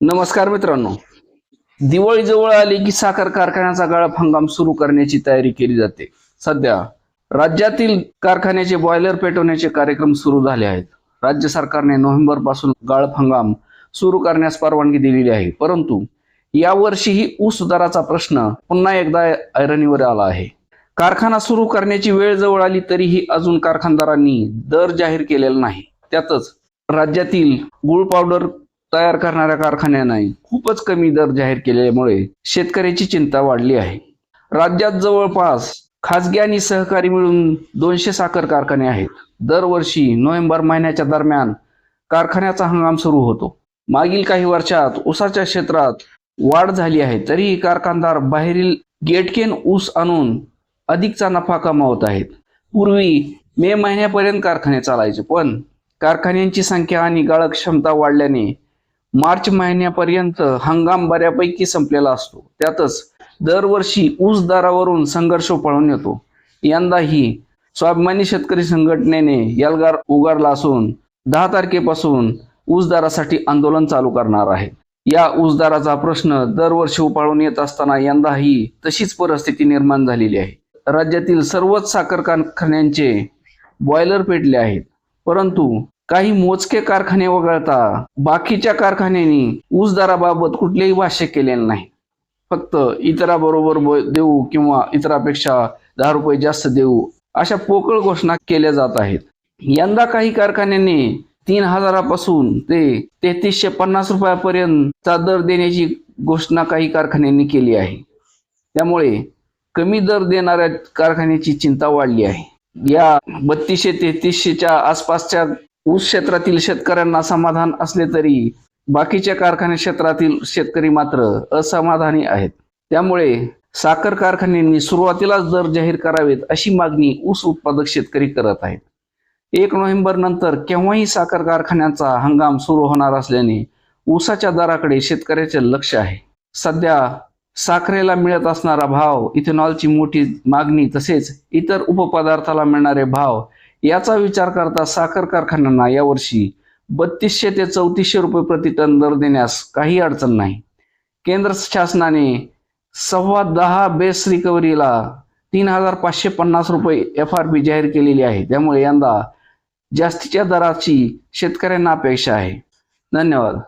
नमस्कार मित्रांनो. दिवाळी जवळ आली की साखर कारखान्याचा गाळप हंगाम सुरू करण्याची तयारी केली जाते. सध्या राज्यातील कारखान्याचे बॉयलर पेटवण्याचे कार्यक्रम सुरू झाले आहेत. राज्य सरकारने नोव्हेंबरपासून गाळप हंगाम सुरू करण्यास परवानगी दिलेली आहे. परंतु यावर्षीही ऊस दराचा प्रश्न पुन्हा एकदा ऐरणीवर आला आहे. कारखाना सुरू करण्याची वेळ जवळ आली तरीही अजून कारखानदारांनी दर जाहीर केलेला नाही. त्यातच राज्यातील गुळ पावडर तयार करणाऱ्या कारखान्यांना खूपच कमी दर जाहीर केल्यामुळे शेतकऱ्याची चिंता वाढली आहे. राज्यात जवळपास खासगी आणि सहकारी मिळून दोनशे साखर कारखाने आहेत. दरवर्षी नोव्हेंबर महिन्याच्या दरम्यान कारखान्याचा हंगाम सुरू होतो. मागील काही वर्षात ऊसाच्या क्षेत्रात वाढ झाली आहे तरीही कारखानदार बाहेरील गेटकेन ऊस आणून अधिकचा नफा कमावत आहेत. पूर्वी मे महिन्यापर्यंत कारखाने चालायचे पण कारखान्यांची संख्या आणि गाळक क्षमता वाढल्याने मार्च महिन्यापर्यंत हंगाम बऱ्यापैकी संपलेला असतो. त्यातच दरवर्षी ऊस दरावरून संघर्ष पळून येतो. यंदाही स्वाभिमानी शेतकरी संघटनेने यलगार उगारला असून दहा तारखेपासून ऊस दरासाठी आंदोलन चालू करणार आहे. या ऊस दराचा प्रश्न दरवर्षी उपाळून येत असताना यंदाही तशीच परिस्थिती निर्माण झालेली आहे. राज्यातील सर्वच साखर कारखान्यांचे बॉयलर पेटले आहेत. परंतु काही मोजके कारखाने वगळता बाकीच्या कारखान्यांनी ऊस दराबाबत कुठलेही भाष्य केलेले नाही. फक्त इतराबरोबर देऊ किंवा इतरापेक्षा दहा रुपये जास्त देऊ अशा पोकळ घोषणा केल्या जात आहेत. यंदा काही कारखान्यांनी तीन हजारापासून ते तेहतीसशे पन्नास रुपयापर्यंतचा दर देण्याची घोषणा काही कारखान्यांनी केली आहे. त्यामुळे कमी दर देणाऱ्या कारखान्याची चिंता वाढली आहे. या बत्तीसशे तेहतीसशेच्या आसपासच्या ऊस क्षेत्रातील शेतकऱ्यांना समाधान असले तरी बाकीच्या कारखाने क्षेत्रातील शेतकरी मात्र असमाधानी आहेत. त्यामुळे साखर कारखान्यांनी सुरुवातीलाच दर जाहीर करावेत अशी मागणी ऊस उत्पादक शेतकरी करत आहेत. एक नोव्हेंबर नंतर केव्हाही साखर कारखान्याचा हंगाम सुरू होणार असल्याने ऊसाच्या दराकडे शेतकऱ्याचे लक्ष आहे. सध्या साखरेला मिळत असणारा भाव इथेनॉलची मोठी मागणी तसेच इतर उपपदार्थाला मिळणारे भाव याचा विचार करता साखर कारखान्यांना यावर्षी बत्तीसशे ते चौतीसशे रुपये प्रति टन दर देण्यास काही अडचण नाही. केंद्र शासनाने सव्वा दहा बेस रिकव्हरीला तीन हजार पाचशे पन्नास रुपये एफ आर पी जाहीर केलेली आहे. त्यामुळे यंदा जास्तीच्या दराची शेतकऱ्यांना अपेक्षा आहे. धन्यवाद.